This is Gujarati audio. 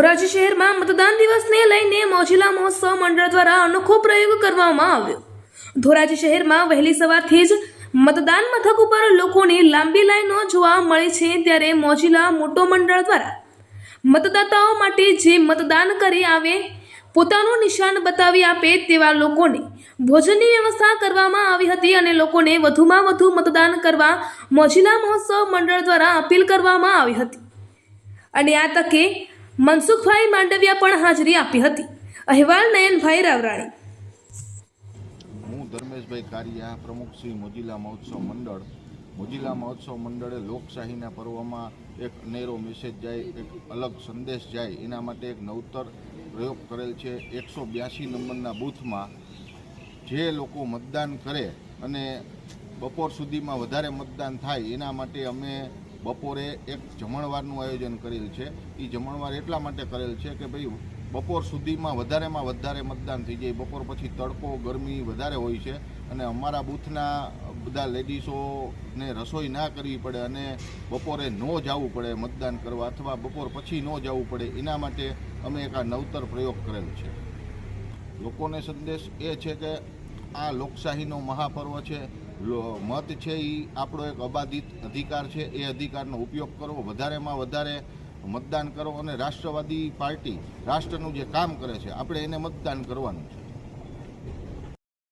મતદાન દિવસને લઈને મોજીલા મહોત્સવ મંડળ દ્વારા અનોખો પ્રયોગ કરવામાં આવ્યો. ધોરાજી શહેરમાં વહેલી સવારથી જ મતદાન મથક ઉપર લોકોની લાંબી લાઈનો જોવા મળી છે ત્યારે મોજીલા મોટો મંડળ દ્વારા મતદાતાઓ માટે જે મતદાન કરી આવે, પોતાનું નિશાન બતાવી આપે તેવા લોકોને ભોજનની વ્યવસ્થા કરવામાં આવી હતી અને લોકોને વધુમાં વધુ મતદાન કરવા મોજીલા મહોત્સવ મંડળ દ્વારા અપીલ કરવામાં આવી હતી. અને આ તકે મનસુખભાઈ માંડવિયા પણ હાજરી આપી હતી. અહેવાલ નયનભાઈ રાવરાણી. હું ધર્મેશભાઈ કારિયા, પ્રમુખ શ્રી મોજીલા મહોત્સવ મંડળ. મોજીલા મહોત્સવ મંડળે લોકશાહીના પર્વમાં એક અનેરો મેસેજ જાય, એક અલગ સંદેશ જાય, એના માટે એક નવતર પ્રયોગ કરેલ છે. એકસો બ્યાસી નંબરના બૂથમાં જે લોકો મતદાન કરે અને બપોર સુધીમાં વધારે મતદાન થાય, એના માટે અમે બપોરે એક જમણવારનું આયોજન કરેલ છે. એ જમણવાર એટલા માટે કરેલ છે કે ભાઈ બપોર સુધીમાં વધારેમાં વધારે મતદાન થઈ જાય. બપોર પછી તડકો, ગરમી વધારે હોય છે અને અમારા બૂથના બધા લેડીઝોને રસોઈ ના કરવી પડે અને બપોરે ન જવું પડે મતદાન કરવા અથવા બપોર પછી ન જવું પડે, એના માટે અમે એક આ નવતર પ્રયોગ કરેલ છે. લોકોને સંદેશ એ છે કે આ લોકશાહીનો મહાપર્વ છે. મત છે એ આપણો એક અબાધિત અધિકાર છે. એ અધિકારનો ઉપયોગ કરવો, વધારેમાં વધારે મતદાન કરો અને રાષ્ટ્રવાદી પાર્ટી રાષ્ટ્રનું જે કામ કરે છે, આપણે એને મતદાન કરવાનું છે.